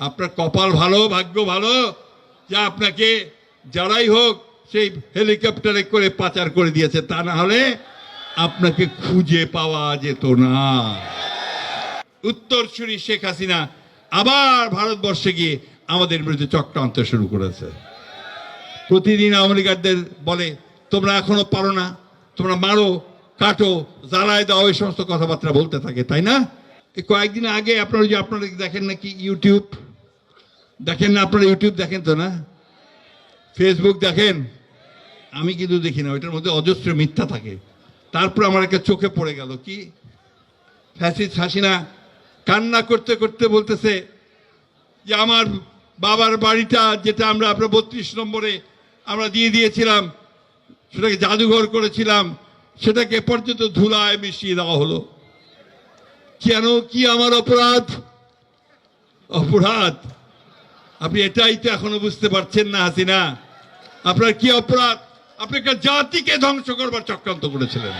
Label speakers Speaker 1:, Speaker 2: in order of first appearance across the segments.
Speaker 1: আপনার কপাল ভালো, ভাগ্য ভালো, যা আপনাকে যারাই হোক সেই হেলিকপ্টারে করে পাচার করে দিয়েছে, তা না হলে আপনাকে খুঁজে পাওয়া যেত না। উত্তরসূরি শেখ হাসিনা আবার ভারতবর্ষে গিয়ে আমাদের বিরুদ্ধে চক্রান্ত শুরু করেছে। প্রতিদিন আমেরিকারদের বলে, তোমরা এখনও পারো না, তোমরা মারো, কাটো, জ্বালায় দাও, এই সমস্ত কথাবার্তা বলতে থাকে, তাই না? কয়েকদিন আগে আপনারা যে আপনারা দেখেন নাকি ইউটিউব দেখেন না, আপনারা ইউটিউব দেখেন তো না? ফেসবুক দেখেন? আমি কিন্তু দেখি না, ওইটার মধ্যে অজস্র মিথ্যা থাকে। তারপর আমার একটা চোখে পড়ে গেল, কি? ফ্যাসিস হাসিনা কান্না করতে করতে বলতেছে যে আমার বাবার বাড়িটা যেটা আমরা আপনার বত্রিশ নম্বরে আমরা দিয়ে দিয়েছিলাম, সেটাকে জাদুঘর করেছিলাম, সেটাকে পর্যন্ত ধুলায় মিশিয়ে দেওয়া হলো। কেন কি আমার অপরাধ? অপরাধ? আপনি এটাই তো এখনও বুঝতে পারছেন না, হাসিনা। আপনার কি অপরাধ? আপনি একটা জাতিকে ধ্বংস করবার চক্রান্ত করেছিলেন।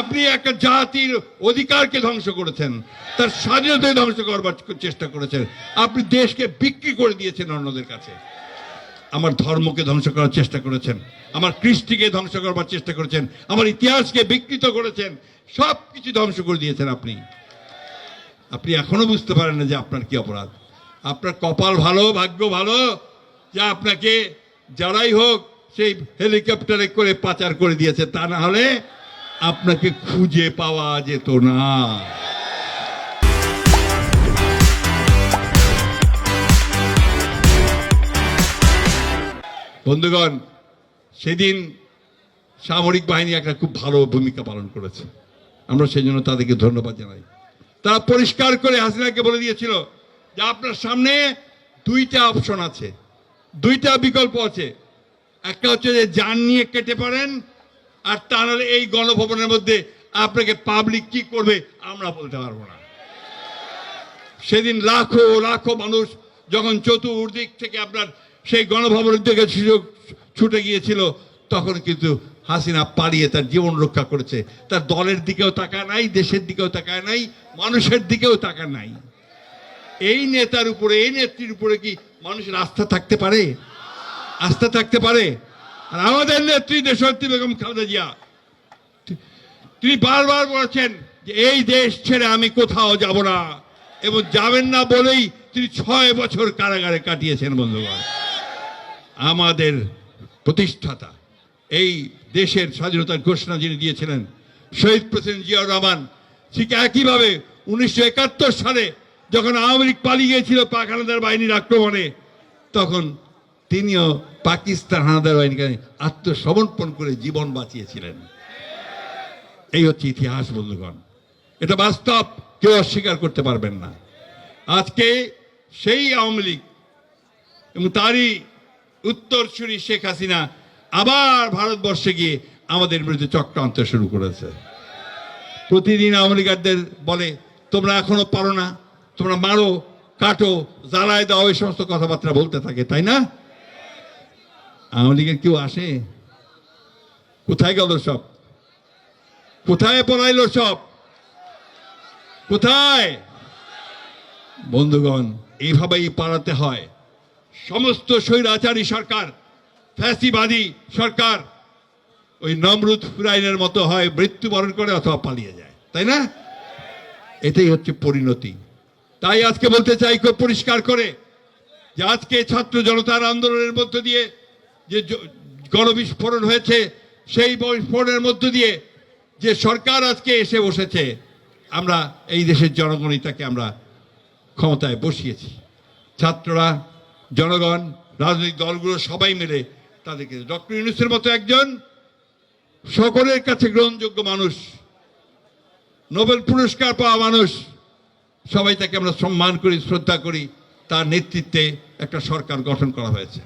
Speaker 1: আপনি একটা জাতির অধিকারকে ধ্বংস করেছেন, তার স্বাধীনতাকে ধ্বংস করবার চেষ্টা করেছেন। আপনি দেশকে বিক্রি করে দিয়েছেন অন্যদের কাছে। আমার ধর্মকে ধ্বংস করার চেষ্টা করেছেন, আমার কৃষ্টিকে ধ্বংস করবার চেষ্টা করেছেন, আমার ইতিহাসকে বিকৃত করেছেন সব কিছু ধ্বংস করে দিয়েছেন আপনি। আপনি এখনও বুঝতে পারেন না যে আপনার কি অপরাধ। আপনার কপাল ভালো, ভাগ্য ভালো, যে আপনাকে যারাই হোক সেই হেলিকপ্টারে করে পাচার করে দিয়েছে, তা না হলে আপনাকে খুঁজে পাওয়া যেত না। বন্ধুগণ, সেদিন সামরিক বাহিনী একটা খুব ভালো ভূমিকা পালন করেছে। আমরা সেই জন্য তাদেরকে ধন্যবাদ জানাই। তারা পরিষ্কার করে হাসিনাকে বলে দিয়েছিল যে আপনার সামনে দুইটা অপশন আছে। দুইটা বিকল্প আছে। একটা হচ্ছে যে যান নিয়ে কেটে পারেন, আর তা নাহলে এই গণভবনের মধ্যে আপনাকে পাবলিক কি করবে আমরা বলতে পারব না। সেদিন লাখো লাখো মানুষ যখন চতুর্দিক থেকে আপনার সেই গণভবনের দিকে সুযোগ ছুটে গিয়েছিল, তখন কিন্তু হাসিনা পালিয়ে তার জীবন রক্ষা করেছে। তার দলের দিকেও তাকায় নাই, দেশের দিকেও তাকায় নাই, মানুষের দিকেও তাকায় নাই। এই নেতার উপরে, এই নেত্রীর উপরে কি মানুষের আস্থা থাকতে পারে? আস্থা থাকতে পারে? আর আমাদের নেত্রী দেশত্রী বেগম খালেদা জিয়া, তিনি বারবার বলেছেন যে এই দেশ ছেড়ে আমি কোথাও যাব না এবং যাবেন না বলেই তিনি ছয় বছর কারাগারে কাটিয়েছেন, বন্ধুগণ। আমাদের প্রতিষ্ঠাতা, এই দেশের স্বাধীনতার ঘোষণা যিনি দিয়েছিলেন, শহীদ প্রেসিডেন্ট জিয়াউর রহমান, ঠিক একইভাবে উনিশশো একাত্তর সালে যখন আওয়ামী লীগ পালিয়ে গিয়েছিল পাক হানাদার বাহিনীর আক্রমণে, তখন তিনিও পাকিস্তান হানাদার বাহিনীকে আত্মসমর্পণ করে জীবন বাঁচিয়েছিলেন। এই হচ্ছে ইতিহাস, বন্ধুগণ। এটা বাস্তব, কেউ অস্বীকার করতে পারবেন না। আজকে সেই আওয়ামী লীগ এবং তারই উত্তরসূরি শেখ হাসিনা আবার ভারতবর্ষে গিয়ে আমাদের বিরুদ্ধে চক্রান্ত শুরু করেছে। প্রতিদিন আওয়ামী লীগারদের বলে, তোমরা এখনও পারো না তোমরা মারো, কাটো, জ্বালায় দাও, এই সমস্ত কথাবার্তা বলতে থাকে, তাই না? আওয়ামী লীগের কেউ আসে? কোথায় গেল সব? কোথায় পড়াইলো সব? কোথায়? বন্ধুগণ, এইভাবেই পালাতে হয়। সমস্ত স্বৈরাচারী সরকার, ফ্যাসিবাদী সরকার, ওই নমরুদ ফুরাইনের মতো হয়, মৃত্যুবরণ করে অথবা পালিয়ে যায়, তাই না? এটাই হচ্ছে পরিণতি। তাই আজকে বলতে চাই খুব পরিষ্কার করে যে আজকে ছাত্র জনতার আন্দোলনের মধ্য দিয়ে যে গণবিস্ফোরণ হয়েছে, সেই বিস্ফোরণের মধ্য দিয়ে যে সরকার আজকে এসে বসেছে, আমরা এই দেশের জনগণই তাকে আমরা ক্ষমতায় বসিয়েছি। ছাত্ররা, জনগণ, রাজনৈতিক দলগুলো সবাই মিলে তাদেরকে, ডক্টর ইউনুসের মতো একজন সকলের কাছে গ্রহণযোগ্য মানুষ, নোবেল পুরস্কার পাওয়া মানুষ সবাই তাকে আমরা সম্মান করি শ্রদ্ধা করি। তার নেতৃত্বে একটা সরকার গঠন করা হয়েছে।